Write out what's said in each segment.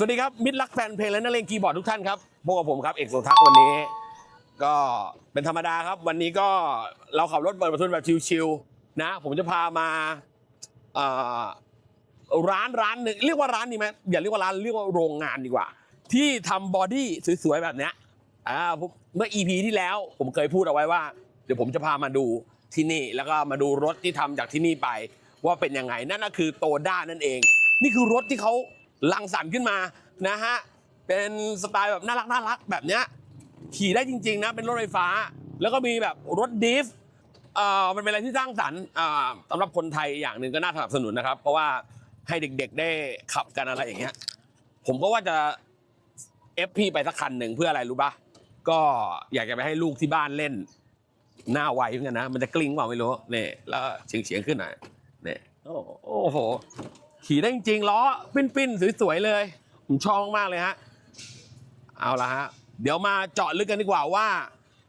สวัสดีครับมิตรรักแฟนเพลงและนักเลงคีย์บอร์ดทุกท่านครับพบกับผมครับเอกโสทักษ์วันนี้ ก็เป็นธรรมดาครับ วันนี้ก็เราขับรถเปิดประทุนแบบชิวๆนะ ผมจะพามาอ่อร้านร้านหนึ่งเรียกว่าร้านดีไหมอย่าเรียกว่าร้านเรียกว่าโรงงานดีกว่า ที่ทำบอดี้สวยๆแบบเนี้ยอ่าเมื่อ EP ที่แล้วผมเคยพูดเอาไว้ว่า เดี๋ยวผมจะพามาดูที่นี่แล้วก็มาดูรถที่ทำจากที่นี่ไป ว่าเป็นยังไงนั่นก็คือโตด้านั่นเอง นี่คือรถที่เขา ลังสรรค์ขึ้นมานะฮะเป็นสไตล์แบบน่ารักน่ารักแบบเนี้ยขี่ได้จริงๆนะเป็นรถไฟฟ้า แล้วก็มีแบบรถดิฟเอ่อมันเป็นอะไรที่สร้างสรรค์อ่าสำหรับคนไทยอย่างหนึ่งก็น่าสนับสนุนนะครับ เพราะว่าให้เด็กๆได้ขับกันอะไรอย่างเงี้ยผมก็ว่าจะ FP ไปสักคันหนึ่งเพื่ออะไรรู้ปะก็อยากจะไปให้ลูกที่บ้านเล่น หน้าไวเหมือนกันนะ มันจะกลิ้งเปล่าไม่รู้เนี่ยแล้วเฉียงเฉียงๆขึ้นหน่อยเนี่ยโอ้โห ขี่ได้จริงๆล้อปิ้นๆสวยๆเลย ผมชอบมากๆเลยฮะเอาละฮะเดี๋ยวมาเจาะลึกกันดีกว่าว่า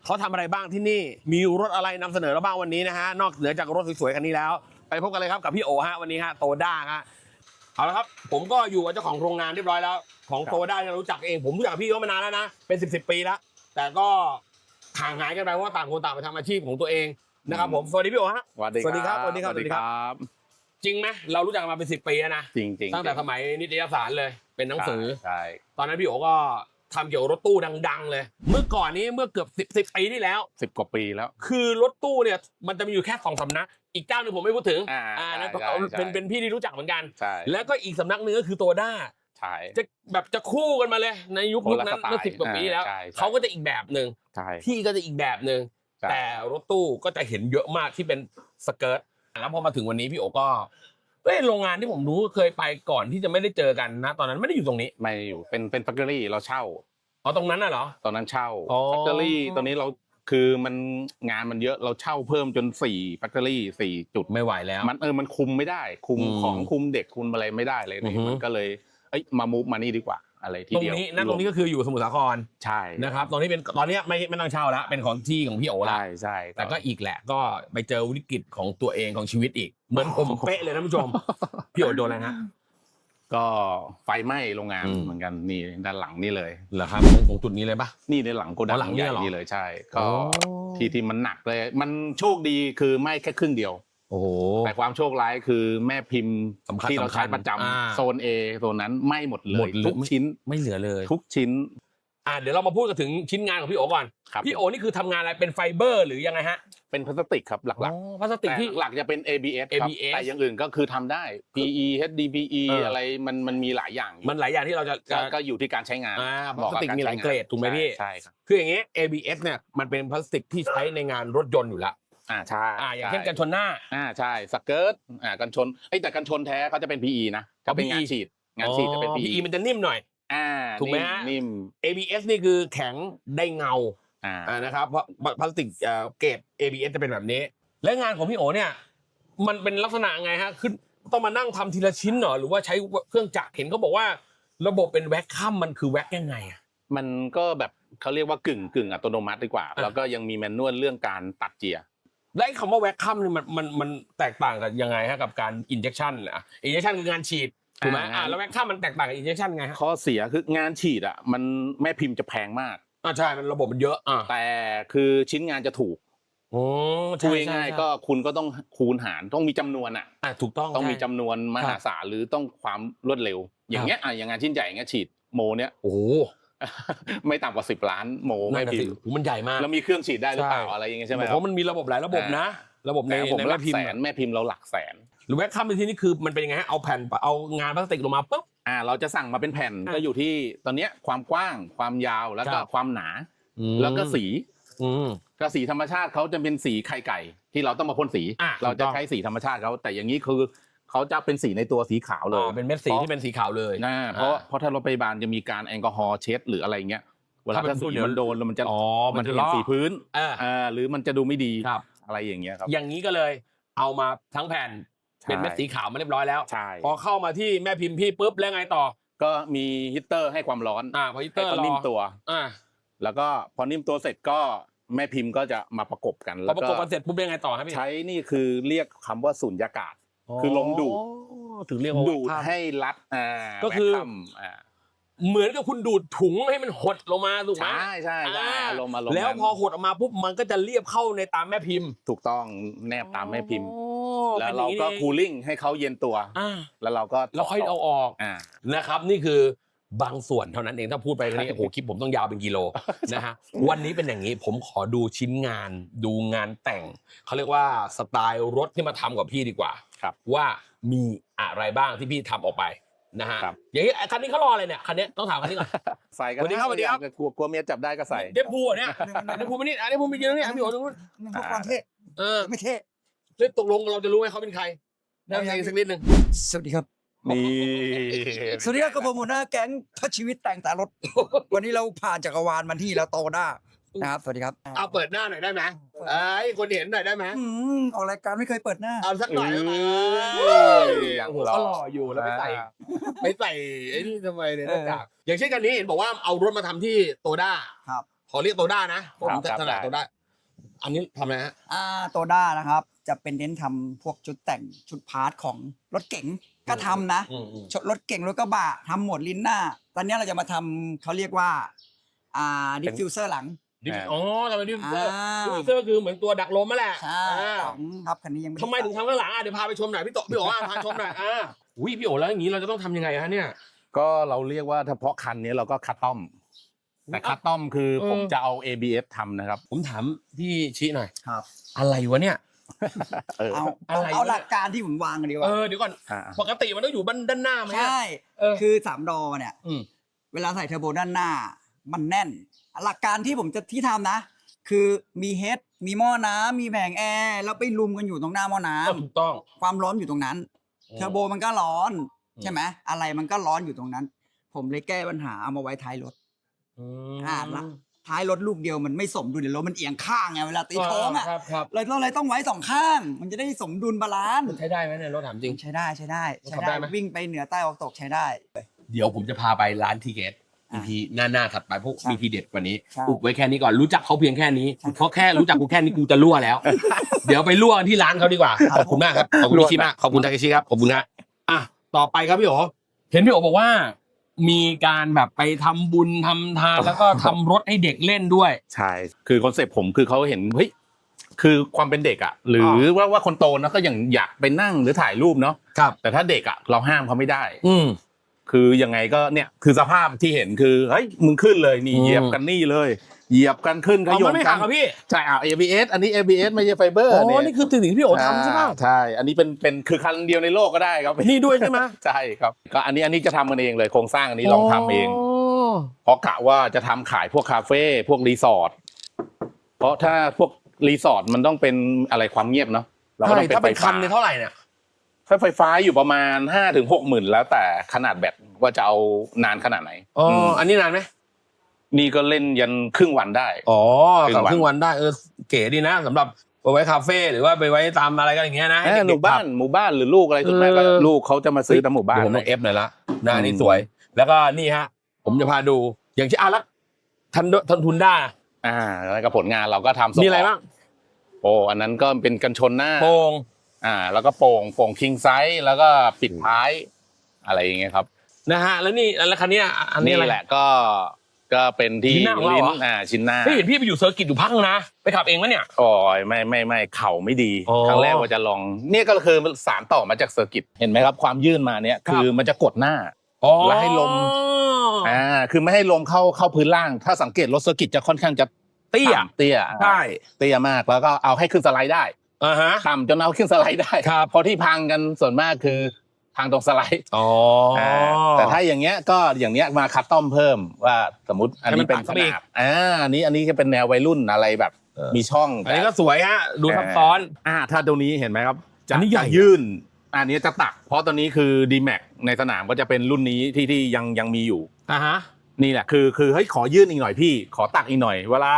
เขาทำอะไรบ้างที่นี่มีรถอะไรนำเสนอเราบ้างวันนี้นะฮะนอกเหนือจากรถสวยๆคันนี้แล้ว ไปพบกันเลยครับกับพี่โอฮะวันนี้ฮะโตด้าฮะเอาละครับ ผมก็อยู่กับเจ้าของโรงงานเรียบร้อยแล้ว ของโตด้าที่เรารู้จักเอง ผมรู้จักพี่เขามานานแล้วนะเป็นสิบสิบปีแล้ว แต่ก็ห่างหายกันไปเพราะว่าต่างคนต่างไปทำอาชีพของตัวเองนะครับผมสวัสดีพี่โอฮะสวัสดีสวัสดีครับสวัสดีครับสวัสดีครับ จริงไหมเรารู้จักกันมาเป็นสิบปีแล้วนะจริงจริงตั้งแต่สมัยนิตยสารเลยเป็นหนังสือใช่ตอนนั้นพี่โอก็ทำเกี่ยวกับรถตู้ดัง ๆ เลย เมื่อก่อนนี้เมื่อเกือบสิบสิบปีที่แล้วสิบกว่าปีแล้ว คือรถตู้เนี่ยมันจะมีอยู่แค่สองสำนัก อีกเจ้าหนึ่งผมไม่พูดถึงอ่าอ่านั่นใช่ใช่เป็นเป็นพี่ที่รู้จักเหมือนกันใช่แล้วก็อีกสำนักหนึ่งก็คือโตด้าใช่จะแบบจะคู่กันมาเลยในยุคคนยุคละนั้นสไตล์เมื่อสิบกว่าปีที่แล้วอ่าใช่ใช่เขาก็จะอีกแบบหนึ่งใช่พี่ก็จะอีกแบบหนึ่งใช่แต่รถตู้ก็จะเห็นเยอะมากที่เป็นสเกิร์ต แล้วพอมาถึงวันนี้พี่โอก็เอ้ยโรงงานที่ผมรู้เคยไปก่อนที่จะไม่ได้เจอกันนะ ตอนนั้นไม่ได้อยู่ตรงนี้ไม่อยู่เป็นเป็นแฟคทอรี่เราเช่าอ๋อตรงนั้นน่ะเหรอ ตอนนั้นเช่าอ๋อ แฟคทอรี่ตอนนี้เราคือมันงานมันเยอะเราเช่าเพิ่มจนสี่แฟคทอรี่สี่จุด ไม่ไหวแล้ว มันเออมันคุมไม่ได้ คุมอืมของคุมเด็กคุมอะไรไม่ได้เลยอือฮึ มันก็เลยเอ้ยมามูฟมานี่ดีกว่า อะไรทีตรงเดียวนี้นั่นตรงนี้ก็คืออยู่สมุทรสาครใช่นะครับ ตอนนี้เป็นตอนนี้ไม่ไม่ต้องเช่าแล้วเป็นของที่ของพี่โอละใช่ใช่แต่ก็อีกแหละ ก็ไปเจอวิกฤตของตัวเองของชีวิตอีก เหมือนผมเป๊ะเลยนะผู้ชม พี่โอโดนอะไรนะก็ไฟไหม้โรงงานอืมเหมือนกันนี่ด้านหลังนี่เลยเหรอครับของของจุดนี้เลยปะนี่ในหลังโกดัอ๋งอหลังเนี่ยใญ่เหรอนี่เลยใช่ ก็อ๋อที่ที่มันหนักเลย มันโชคดีคือไหม้แค่ครึ่งเดียว โอ้โห แต่ความโชคร้ายคือแม่พิมพ์สำคัญที่เราใช้สำคัญประจำอ่า โซน A โซนนั้นไหม้หมดเลหมยดเลยทุกชิ้น ไม่เหลือเลยทุกชิ้น อ่าเดี๋ยวเรามาพูดกันถึงชิ้นงานของพี่โอก่อน ครับ พี่โอนี่คือทำงานอะไรเป็นไฟเบอร์หรือยังไงฮะเป็นพลาสติกครับหลักอ๋อพลาสๆติกแต่ที่ หลักๆจะเป็น ABS ครับ ABS แต่อย่างอื่นก็คือทำได้ PE HDPE เอออ อะไรมันมันมีหลายอย่างมันหลายอย่างที่เราจะก็จะ ก็อยู่ที่การใช้งานอ่าพเหมาะลาสบติกมีหลายใช้งนเกรดถูกไหมพี่ ใช่ครับ คืออย่างงี้ ABS เนี่ยมันเป็นพลาสติกที่ใช้ในงานรถยนต์อยู่แล้ว อ่าใช่อ่าอย่างเช่นใช่กันชนหน้าอ่าใช่สเกิร์ตอ่ากันชนไอ้ยแต่กันชนแท้เขาจะเป็น PE นะจะเป็น PE งานฉีดงานฉีดจะเป็นอ๋อ PE PE มันจะนิ่มหน่อย อ่าถูกไหมนิ่ฮะนิ่ม ABS นี่คือแข็งได้เงาอ่าอ่านะครับเพราะพลาสติกเอ่อเกรด ABS จะเป็นแบบนี้ และงานของพี่โอเนี่ย มันเป็นลักษณะไงฮะคือต้องมานั่งทำทีละชิ้นเหรอหรือว่าใช้เครื่องจักรเห็นเขาบอกว่า ระบบเป็นแว็กคัมมันคือแว็กยังไงอะมันก็แบบเขาเรียกว่ากึ่งกึ่งอัตโนมัติดีกว่าอะแล้วก็ยังมีแมนนวลเรื่องการตัดเจียร์ และไอ้คำว่าแว็กคัมนี่มันมันมันแตกต่างกันยังไงฮะกับการอินเจคชันอะอินเจคชันคืองานฉีดถูกไหมอ่าแล้วแว็กคัมมันแตกต่างกับอินเจคชันไงฮะข้อเสียคืองานฉีดอะมันแม่พิมพ์จะแพงมาก อ่าใช่มันระบบมันเยอะอ่าแต่คือชิ้นงานจะถูกโอ้พูใช่ดใช่ง่ายใช่ๆก็คุณก็ต้องคูณหารต้องมีจำนวนอะ อ่าถูกต้องต้องมีใช่จำนวนมหาศาลหรือต้องความรวดเร็ว อย่างเงี้ยอะอย่างงานชิ้นใหญ่อย่างเงี้ยฉีดโมเนี้ยโอ้โห ไม่ต่ำกว่าสิบล้านโมนั่ไม่นน่ะพิสิมพ์โอ้โหมันใหญ่มากแล้วมีเครื่องฉีดได้หรือเปล่าใช่อะไรอย่างเงี้ยใช่ไหมเพครับราะมันมีระบบหลายระบบนะ ระบบในแต่ผมในหแม่ลักพิมแสพ์นอะแม่พิมพ์เราหลักแสนหรือแว็กคัมในที่นี้คือมันเป็นยังไงฮะเอาแผ่นเอางานพลาสติกลงมาปุ๊บอ่าเราจะสั่งมาเป็นแผ่นอะก็อยู่ที่ตอนเนี้ยความกว้างความยาวแล้วก็ครับความหนา แล้วก็สีอืมก็สีธรรมชาติเขาจะเป็นสีไข่ไก่ ที่เราต้องมาพ่นสีอะเราถูกต้จะองใช้สีธรรมชาติเขาแต่อย่างนี้คือ เขาจะเป็นสีในตัวสีขาวเลอ๋ยอเป็นเม็ดสีที่เป็นสีขาวเลยนะเพราะเพราะถ้ารถพยาบาลจะมีการแอลกอฮอล์เช็ดหรืออะไรเงี้ยเวลาถ้าเป็นถ้าสีเดี๋ยวมันโดนแล้วมันจะอ๋อมันจะลเห็นอกสีพื้นอ่าอ่าหรือมันจะดูไม่ดีครับอะไรอย่างเงี้ยครับ อย่างนี้ก็เลยเอามาทั้งแผ่นใช่เป็นเม็ดสีขาวมาเรียบร้อยแล้วใช่พอเข้ามาที่แม่พิมพ์พี่ปุ๊บแล้วไงต่อ ก็มีฮีตเตอร์ให้ความร้อนอ่าพอฮิตเตอให้ร์เขารอนิ่มตัวอ่าแล้วก็พอนิ่มตัวเสร็จก็แม่พิมพ์ก็จะมาประกบกันพอแล้วประก็กบกันเสร็จปุ๊บยังไงต่อครับพี่ใช้นี่คือเรียกคำว่าสุญญากาศ คือลมดูดถึงเรียกว่าดูดภาพให้รัดอ่าก็คือแวคคัมอ่าเหมือนกับคุณดูดถุงให้มันหดลงมาถูกไหมใช่ใช่ใช่อ่าอารมณ์อารมณ์แล้วนั้นพอหดออกมาปุ๊บมันก็จะเรียบเข้าในตามแม่พิมพ์ ถูกต้องแนบตามแม่พิมพ์โอ้แล้วเราก็ป็นอย่งนี้คูลิ่งให้เขาเย็นตัวอ่าแล้วเราก็แล้วค่อยเอาออกอ่านะครับนี่คือ บางส่วนเท่านั้นเองถ้าพูดไปนี้โอ้โหคลิปผมต้องยาวเป็นกิโลนะฮะวันนี้เป็นอย่างนี้ผมขอดูชิ้นงาน ดูงานแต่งเขาเรียกว่าสไตล์รถที่มาทำกับพี่ดีกว่าครับว่ามีอะไรบ้างที่พี่ทำออกไปนะฮะครับอย่างนี้คันนี้เขารออะไรเนี่ยคันนี้ต้องถามคันนี้ก่อนใส่กันสวัสดีครับสวัสดีครับกลัวกลัวเมียจับได้ก็ใส่เดฟพูเหรอเนี่ยเดฟพูมานี่อะเดฟพูมายืนตรงนี้อะพี่โอ๋ตรงนู้นนั่นพวกความเท่เออไม่เท่เฮ้ยตกลงเราจะรู้ไหมเขาเป็นใครได้ไหมสักนิดหนึ่งสวัสดีครับ นี่สวัสดีครับกับผมหัวหน้าแก๊งพัชชีวิตแต่งแต่รถ วันนี้เราผ่านจักรวาลมันที่แล้วโตได้นะครับ สวัสดีครับเอาเปิดหน้าหน่อยได้ไหมไอ้ยคนเห็นหน่อยได้ไหมอืมออกรายการไม่เคยเปิดหน้า เอาสักหน่อยได้ไหมเอ้ยโอ้โหก็หล่ออยู่แล้วไม่ใส่ไม่ใส่ไอ้นี่ทำไมเนี่ยหน้ากากอย่างเช่นกันนี้เห็นบอกว่าเอารถมาทำที่โตด้าครับขอเรียกโตด้านะผมครับถนัดได้โตด้า อันนี้ทำอะไรฮะ อ่าโตด้านะครับ จะเป็นเน้นทำพวกชุดแต่งชุดพาร์ทของรถเก๋งก็ทำนะอืมอืมชรถเก๋งรถกระบะทำหมดลิ้นหน้า ตอนนี้เราจะมาทำเขาเรียกว่าอ่าดิฟฟิวเซอร์หลัง ดิฟอ๋อทำไมดิฟเซอร์อ่า ดิฟเซอร์ก็คือเหมือนตัวดักลมนั่นแหละใช่อ่าของครับคันนี้ยังไม่ด้ทำไมถึงทำข้างหลังอะเดี๋ยวพาไปชมหน่อยพี่โตพี่โอ๋อะพาชมหน่อยอ่าอุ้ยพี่โอ๋แล้วอย่างนี้เราจะต้องทำยังไงฮะเนี่ย ก็เราเรียกว่าเฉพาะคันนี้เราก็คัสตอม แต่คัสตอมคือเออผมจะเอา ABS ทำนะครับ ผมถามพี่ชี้หน่อย ครับอะไรวะเนี่ย เออเอาอะไรเอาวะหลักการที่ผมวางกันดีกเอว่าอเดี๋ยวก่อน อ่าปกติมันต้องอยู่บ้านด้านหน้าไหมอะ ใช่เออ คือสามดอเนี่ย อืม เวลาใส่เทอร์โบด้านหน้า มันแน่น หลักการที่ผมจะที่ทำนะ คือมีเฮดมีหม้อน้ำมีแผงแอร์แล้วไปรุมกันอยู่ตรงหน้าหม้อน้ำก็ถูกต้อง ความร้อนอยู่ตรงนั้น เทอร์โบมันก็ร้อน อืม ใช่ไหมอะไรมันก็ร้อนอยู่ตรงนั้น ผมเลยแก้ปัญหาเอามาไว้ท้ายรถ อืมอ่าละท้ายรถลูกเดียวมันไม่สมดุลเดี๋ยวรถมันเอียงข้างไงเวลาตีโค้งอะครับครับเลยเราเลยต้องไว้สองข้าง มันจะได้สมดุลบาลานซ์มันใช้ได้ไหมเนี่ยรถถามจริง ใช้ได้ใช้ได้ใช้ขับได้ได้ไหมวิ่งไปเหนือใต้ออกตกใช้ได้ เดี๋ยวผมจะพาไปร้านทีเกตอะ EP หน้าหน้าถัดไปพวกใช่มีทีเด็ดกว่านี้ใช่อุบไว้แค่นี้ก่อนรู้จักเขาเพียงแค่นี้ใช่เพราะแค่รู้จักกูแค่นี้กูจะรั่วแล้ว เดี๋ยวไปรั่วกันที่ร้านเขาดีกว่าครับขอบคุณมากครับขอบคุณพี่ชิมากขอบคุณทาเคชิครับขอบคุณนะอะต่อไปครับพี่โอเห็นพี่โอบอกว่า มีการแบบไปทำบุญทำทานแล้วก็ทำรถให้เด็กเล่นด้วย ใช่ คือคอนเซ็ปต์ผมคือเขาเห็นเฮ้ยคือความเป็นเด็กอะหรือว่าว่าคนโตนะก็อย่างอยากไปนั่งหรือถ่ายรูปเนาะครับ แต่ถ้าเด็กอะเราห้ามเขาไม่ได้ อืม คือยังไงก็เนี่ยคือสภาพที่เห็นคือเฮ้ยมึงขึ้นเลยนี่อืม เหยียบกันนี่เลย เหยียบกันขึ้นขเอายมันมไม่กัหันกครับพี่ ใช่อะ ABS อันนี้ ABS ไม่ใช่ไฟเบอร์อ๋อเนี่ยนี่คือสิ่งที่พี่โอทำใช่ไหมอ่าใช่ อันนี้เป็นเป็นคือคันเดียวในโลกก็ได้ครับ นี่ด้วยใช่ไหม ใช่ครับก็อันนี้อันนี้จะทำกันเองเลยโครงสร้างอันนี้ลองทำเองเพราะกะว่าจะทำขายพวกคาเฟ่พวกรีสอร์ทเพราะถ้าพวกรีสอร์ทมันต้องเป็นอะไรความเงียบเนาะเราก็ใช่ต้องเป็นถ้าไฟเป็นคัฟ้านเนี่ยเท่าไหร่เนี่ย ถ้าไฟฟ้าอยู่ประมาณห้าถึงหกหมื่นแล้วแต่ขนาดแบตว่าจะเอานานขนาดไหนอ๋อ มอันนี้นานไหม นี่ก็เล่นยันครึ่งวันได้ อ๋อครึ่กับงวัน ครึ่งวันได้เออเก๋ดีนะสำหรับไปไว้คาเฟ่หรือว่าไปไว้ตามอะไรกันอย่างเงี้ยนะเอ้ยให้หเด็มู่กๆบ้านหมู่บ้านหรือลูกอะไรสุดแม่ก็เออ ลูกเขาจะมาซื้อตามหมู่บ้าน เดี๋ยวผมเลต้อยงเอฟหน่อยละหน้านี่อืม สวย แล้วก็นี่ฮะ ผมจะพาดู อย่างที่อารักทันโดทันทุนด้าอ่าแล้วก็ผลงานเราก็ทำส่งมีอะไรบ้างโอ้อันนั้นก็เป็นกันชนหน้าโป่งอ่า แล้วก็โป่งโป่งคิงไซส์แล้วก็ปิดท้าย อะไรอย่างเงี้ยครับ นะฮะ แล้วนี่แล้วคันเนี้ยอันนี้นี่อะไรแหละก็ ก็เป็นที่ชิ้นหน้าของเราลิ้นเหรออ่อ่าชิ้นหน้าพี่เห็นพี่ไปอยู่เซอร์กิตอยู่พักนึงนะ ไปขับเองวะเนี่ย โอ้ยไม่ไม่ไม่เข่าไม่ดีอ๋อครั้งแรกว่าจะลอง เนี่ยก็คือสารต่อมาจากเซอร์กิตเห็นไหมครับ ความยื่นมาเนี่ยครับ คือมันจะกดหน้าอ๋อแล้วให้ลม อ่าคือไม่ให้ลมเข้าเข้าพื้นล่าง ถ้าสังเกตรถเซอร์กิตจะค่อนข้างจะเตี้ยต่ำเตี้ยใช่เตี้ยมากแล้วก็เอาให้ขึ้นสไลด์ได้อ่าฮะ ต่ำจนเอาขึ้นสไลด์ได้ครับ เพราะที่พังกันส่วนมากคือ ทางตรงสไลด์อ๋ออาแต่ถ้าอย่างเงี้ยก็อย่างเนี้ยมาคัสตอมเพิ่มว่าสมมติอันนี้เป็นให้มันตัขดเข้าไปอีนากดอ่าอันนี้อันนี้ก็เป็นแนววัยรุ่นอะไรแบบเออมีช่องอันนี้แต่ก็สวยฮะดูซับซ้อน อ่าถ้าตรงนี้เห็นไหมครับจะอันนี้ใหญ่ จะยื่นอันนี้จะตัก เพราะตอนนี้คือ d m a x ในสนามก็จะเป็นรุ่นนี้ที่ที่ยังยังมีอยู่ อ่าฮะ นี่แหละคือคือเฮ้ยขอยื่นอีกหน่อยพี่ขอตักอีกหน่อย เวลา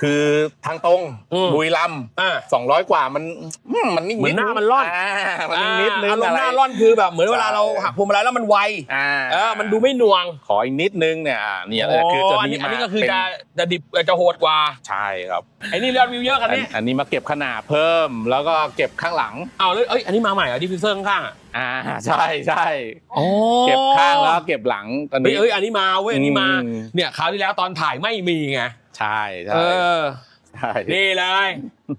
คือทางตรงอืมบุรีรัมย์อ่า สองร้อยกว่ามันอืมมันนิ่งเหมือนหน้ามันร่อนามันนิดนึงอารมอะณ์ไรหน้าร่อนคือแบบเหมือนเวลาใช่เราหักพวงมาลัยแล้วมันไวอ่าเออมันดูไม่หน่วงขออีกนิดนึงเนี่ยอ่าเนี่ยโอ้คือตัวอันนี้นี้อันนี้มาก็คือเป็นจะจะดิบจะโหดกว่าใช่ครับไอ้นี่ยอดวิวเยอะคันอันนี้อันนี้มาเก็บขนาดเพิ่ม แล้วก็เก็บข้างหลัง เอาเลยเอ้ยอันนี้มาใหม่เหรอดิฟฟิวเซอร์ข้างๆอะอ่าใช่ใช่อ๋อเก็บข้างแล้วเก็บหลังตอนเฮ้ยนี้ เอ้ยอันนี้มาเว้ยอันนี้มาอืม เนี่ยคราวที่แล้วตอนถ่ายไม่มีไง ใช่ใช่เออใช่นี่เลย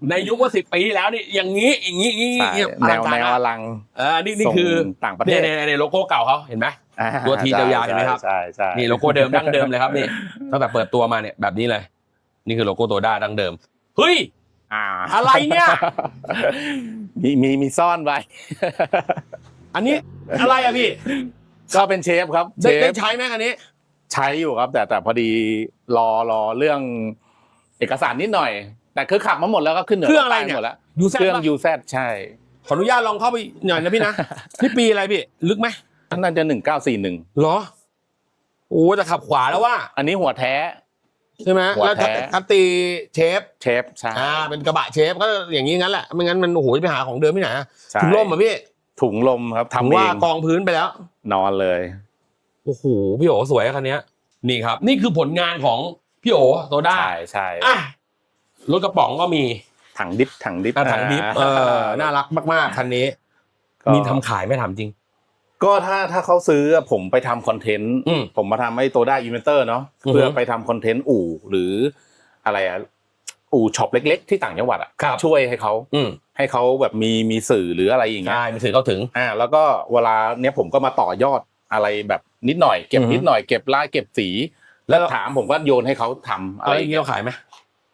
ในยุคว่าสิบปีที่แล้วนี่อย่างนี้อย่างนี้อย่างนี้ใช่เงียบแนวอลังแนการวมากอลังเออนี่นี่ส่งคือต่างประเทเนี่ยศเนี่ยเนี่ยโลโก้เก่าเขาเห็นไหมอ่าตัวทียาวๆเห็นไหมครับใช่ใช่นี่โลโก้เดิมดั้งเดิมเลยครับนี่ตั้งแต่เปิดตัวมาเนี่ยแบบนี้เลย นี่คือโลโก้ตัวด้าดั้งเดิมเฮ้ยอ่าอะไรเนี่ยมีมีมีซ่อนไว้อันนี้อะไรอะพี่ก็เป็นเชฟครับเชได้ได้ฟใช้ไหมคันนี้ ใช้อยู่ครับ แต่แต่พอดีรอรอเรื่องเอกสารนิดหน่อย แต่คือขับมาหมดแล้วก็ขึ้นเหนือเครื่องอะไรใต้เนี่ย หมดแล้ว ยูแซเครื่องปะยูแซใช่ ขออนุญาตลองเข้าไปหน่อยนะพี่นะพี่ปีอะไรพี่ ลึกไหมน่าจะหนึ่งเก้าสี่หนึ่งเหรอโอ้จะขับขวาแล้วว่าอันนี้หัวแท้ ใช่ไหมหัวแล้วแท้ คัตตีเชฟเชฟใช่อ่าเป็นกระบะเชฟก็อย่างนี้งั้นแหละไม่งั้นมันโอ้โหจะไปหาของเดิมที่ไหนอะใช่ถุงลมอะพี่ถุงลมครับผมทำเอว่างกองพื้นไปแล้ว นอนเลย โอ้โหพี่โอสวยอะคันเนี้ยนี่ครับ นี่คือผลงานของพี่โอโตด้าใช่ใช่อะรถกระป๋องก็มีถังดิฟถังดิฟกระถังดิฟเออน่ารักมากๆคันนี้ก็มีทำขายไหม่ถามจริง ก็ถ้าถ้าเขาซื้ออะผมไปทำคอนเทนต์อืมผมมาทำให้โตด้าอินเวนเตอร์เนาะอือฮึเพื่อไปทำคอนเทนต์อู่หรืออะไรอะอู่ช็อปเล็ก ๆ ที่ต่างจังหวัดอะครับช่วยให้เขาอืมให้เขาแบบมีมีสื่อหรืออะไรอย่างเงี้ยใช่มีสื่อเข้าถึงอ่าแล้วก็เวลาเนี้ยผมก็มาต่อยอด อะไรแบบนิดหน่อยเก็บอือฮึนิดหน่อยเก็บลายเก็บสี แล้วถามผมก็โยนให้เขาทำอะอะไรไรอย่างเงี้ยเราขายไหม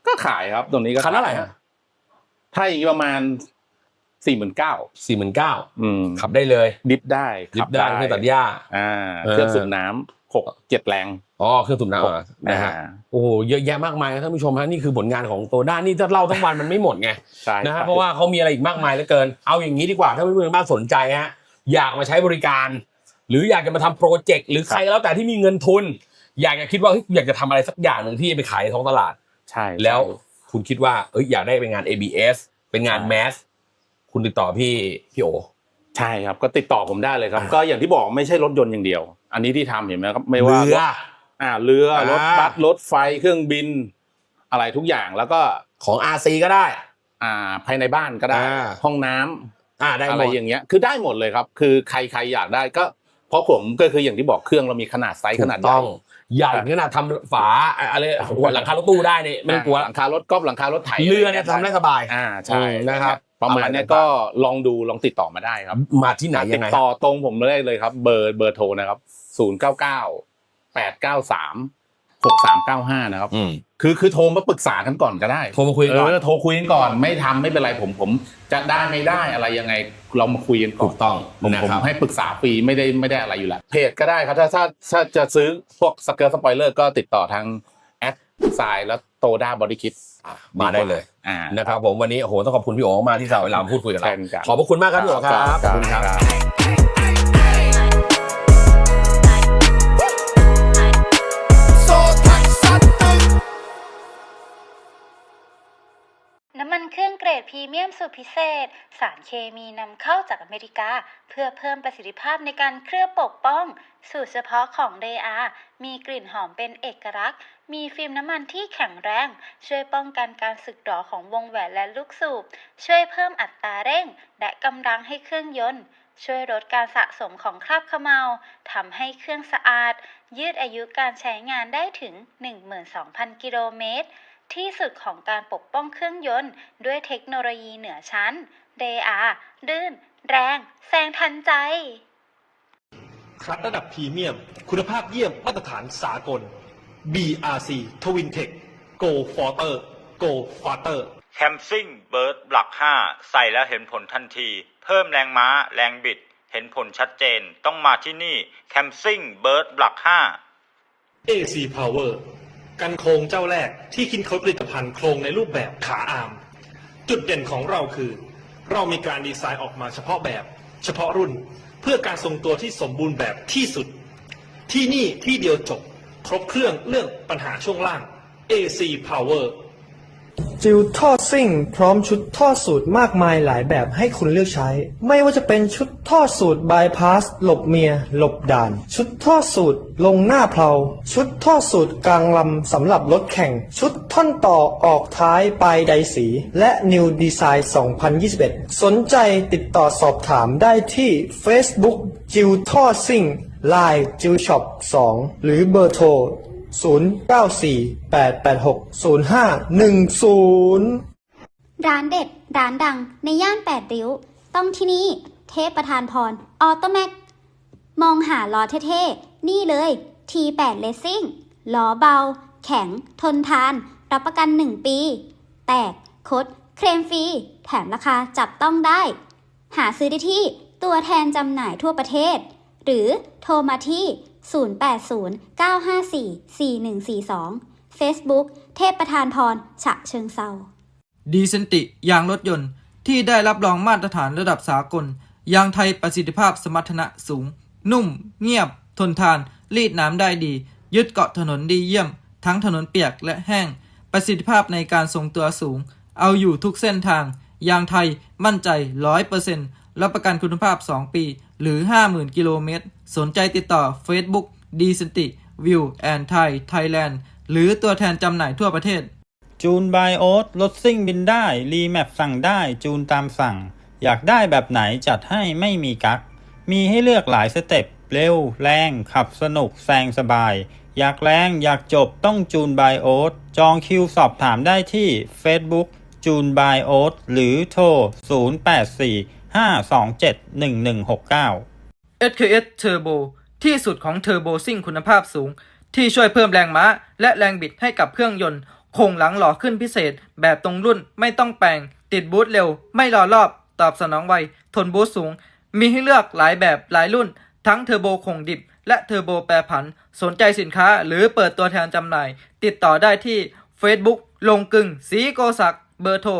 ก็ขายครับตรงนี้ก็คันเท่าไหร่ฮะถ้าอย่างนี้ประมาณสี่หมื่นเก้าสี่หมื่นเก้าอืมขับได้เลย ดิฟได้ลิขัฟต์ได้เครื่องตัดหญ้าอ่าเออเครื่องสูบน้ำหกเจ็ดแรงอ๋อเครื่องสูบน้ำอะนะฮะอ่าโอ้โหเยอะแยะมากมายครับท่านผู้ชมฮะนี่คือผลงานของโตด้านี่ถ้าเล่าทั้งวันมันไม่หมดไงใช่นะฮะใช่เพราะว่าเขามีอะไรอีกมากมายเหลือเกิน เอาอย่างนี้ดีกว่าถ้าเพื่อนๆบ้านสนใจฮะอยากมาใช้บริการ หรืออยากจะมาทำโปรเจกต์หรือใครก็แล้วแต่ที่มีเงินทุน อยากจะคิดว่าเฮ้ยอยากจะทำอะไรสักอย่างหนึ่งที่จะไปขายในท้องตลาด ใช่แล้วคุณคิดว่าเอ้ยอยากได้เป็นงาน ABS เป็นงานแมสคุณติดต่อพี่พี่โอใช่ครับก็ติดต่อผมได้เลยครับ ก็อย่างที่บอกไม่ใช่รถยนต์อย่างเดียว อันนี้ที่ทำเห็นไหมครับไม่ว่าเรืออ่าเรือรถอ่าบัสรถไฟเครื่องบิน อะไรทุกอย่างแล้วก็ของ RC ก็ได้ อ่าภายในบ้านก็ได้อ่าห้องน้ำอ่าได้อะหมไรดอย่างเงี้ยคือได้หมดเลยครับ คือใครใครอยากได้ก็ เพราะผมก็คืออย่างที่บอกเครื่องเรามีขนาดไซส์ขนาดใหญ่ใหญ่ขนาดทำฝาอะไรหัวหลังคารถตู้ได้เนี่ยไม่กลัวหลังคารถก๊อบหลังคารถไถเรือเนี่ยทำได้สบายอ่าใช่นะครับประมาณนี้ก็ลองดูลองติดต่อมาได้ครับ มาที่ไหนยังไงติดต่อตรงผมเลยเลยครับ เบอร์เบอร์โทรนะครับศูนย์เก้าเก้าแปดเก้าสาม หกสามเก้าห้านะครับ อืม คือคือโทรมาปรึกษากันก่อนก็ได้โทรมาคุยกันก่อน เออโทรคุยกันก่อนไม่ทำไม่เป็นไรผมผมจะได้ไม่ได้อะไรยังไงเรามาคุยกันก่ถูอนกต้องผมนะผมครับ ให้ปรึกษาฟรีไม่ได้ไม่ได้อะไรอยู่แล้วเพจก็ได้ครับถ้าถ้าถ้าจะซื้อพวกสเกิร์ตสปอยเลอร์ก็ติดต่อทางแอดไซน์แล้วโตด้าบอดี้คิดมาได้เลย อ่า นะครับผมวันนี้โอ้โหต้องขอบคุณพี่โอ๋มากที่สาวเวลามาพูดคุยกับเราเช่นกันขอบพระคุณมากครับพี่โอ๋ครับ ขอบคุณครับ พรีเมียมสูตรพิเศษ สารเคมีนำเข้าจากอเมริกา เพื่อเพิ่มประสิทธิภาพในการเคลือบปกป้อง สูตรเฉพาะของเดอามีกลิ่นหอมเป็นเอกลักษณ์ มีฟิล์มน้ำมันที่แข็งแรง ช่วยป้องกันการสึกหรอของวงแหวนและลูกสูบ ช่วยเพิ่มอัตราเร่ง และกำลังให้เครื่องยนต์ช่วยลดการสะสมของคราบขมเมาทำให้เครื่องสะอาด ยืดอายุการใช้งานได้ถึง 12,000 กิโลเมตร ที่สุดของการปกป้องเครื่องยนต์ ด้วยเทคโนโลยีเหนือชั้น DA ลื่น แรง แซงทันใจคลัตระดับพรีเมียม คุณภาพเยี่ยมมาตรฐานสากล BRC Twin Tech Go Forter Go Farther แคมซิ่งเบิร์ดหลัก 5 ใส่แล้วเห็นผลทันที เพิ่มแรงม้า แรงบิด เห็นผลชัดเจน ต้องมาที่นี่แคมซิ่งเบิร์ดหลัก 5 AC Power กันโครงเจ้าแรกที่คิดค้นผลิตภัณฑ์โครงในรูปแบบขาอาม จุดเด่นของเราคือ เรามีการดีไซน์ออกมาเฉพาะแบบ เฉพาะรุ่น เพื่อการทรงตัวที่สมบูรณ์แบบที่สุด ที่นี่ที่เดียวจบ ครบเครื่องเรื่องปัญหาช่วงล่าง AC Power จิวท่อซิ่ง พร้อมชุดท่อสูตรมากมายหลายแบบให้คุณเลือกใช้ ไม่ว่าจะเป็นชุดท่อสูตรบายพาสหลบเมีย หลบด่าน ชุดท่อสูตรลงหน้าเพลา ชุดท่อสูตรกลางลำสำหรับรถแข่ง ชุดท่อนต่อออกท้ายปลายใดสี และ New Design 2021 สนใจติดต่อสอบถามได้ที่ Facebook จิวท่อซิ่ง Line จิวช็อป2หรือเบอร์โทร 0948860510 ร้านเด็ด ร้านดังในย่านแปดริ้ว ต้องที่นี่ เทพประธานพร ออโตแม็ก มองหาล้อเท่ๆ นี่เลย T8 Racing ล้อเบา แข็ง ทนทาน รับประกัน 1 ปี แตก คด เคลมฟรี แถมราคาจับต้องได้ หาซื้อได้ที่ตัวแทนจำหน่ายทั่วประเทศ หรือโทรมาที่ 0809544142 Facebook เทพประธานพร ฉะเชิงเซาดีเซนติ ยางรถยนต์ ที่ได้รับรองมาตรฐานระดับสากล ยางไทยประสิทธิภาพสมรรถนะสูง นุ่ม เงียบ ทนทาน รีดน้ำได้ดี ยึดเกาะถนนดีเยี่ยม ทั้งถนนเปียกและแห้ง ประสิทธิภาพในการทรงตัวสูง เอาอยู่ทุกเส้นทาง ยางไทยมั่นใจ 100%รับประกันคุณภาพ 2 ปี หรือ 50,000 กิโลเมตร สนใจติดต่อ Facebook ดีเซนติวิวแอนไทยไทยแลนด์หรือตัวแทนจำหน่ายทั่วประเทศ จูนบายโอ๊ตรถซิ่งบินได้ รีแมปสั่งได้ จูนตามสั่ง อยากได้แบบไหนจัดให้ไม่มีกัก มีให้เลือกหลายสเต็ป เร็ว แรง ขับสนุก แซงสบาย อยากแรง อยากจบต้องจูนบายโอ๊ตจองคิวสอบถามได้ที่ Facebook จูนบายโอ๊ตหรือโทร 084 5271169 SKS Turbo ที่สุดของเทอร์โบซิ่งคุณภาพสูง ที่ช่วยเพิ่มแรงม้า และแรงบิดให้กับเครื่องยนต์โครงหลังหล่อขึ้นพิเศษ แบบตรงรุ่นไม่ต้องแปลง ติดบูทเร็ว ไม่รอรอบ ตอบสนองไว ทนบูทสูง มีให้เลือกหลายแบบหลายรุ่น ทั้งเทอร์โบคงดิบ และเทอร์โบแปรผัน สนใจสินค้าหรือเปิดตัวแทนจำหน่าย ติดต่อได้ที่ Facebook ลงกึ่งสีโกศัก เบอร์โทร 0992163214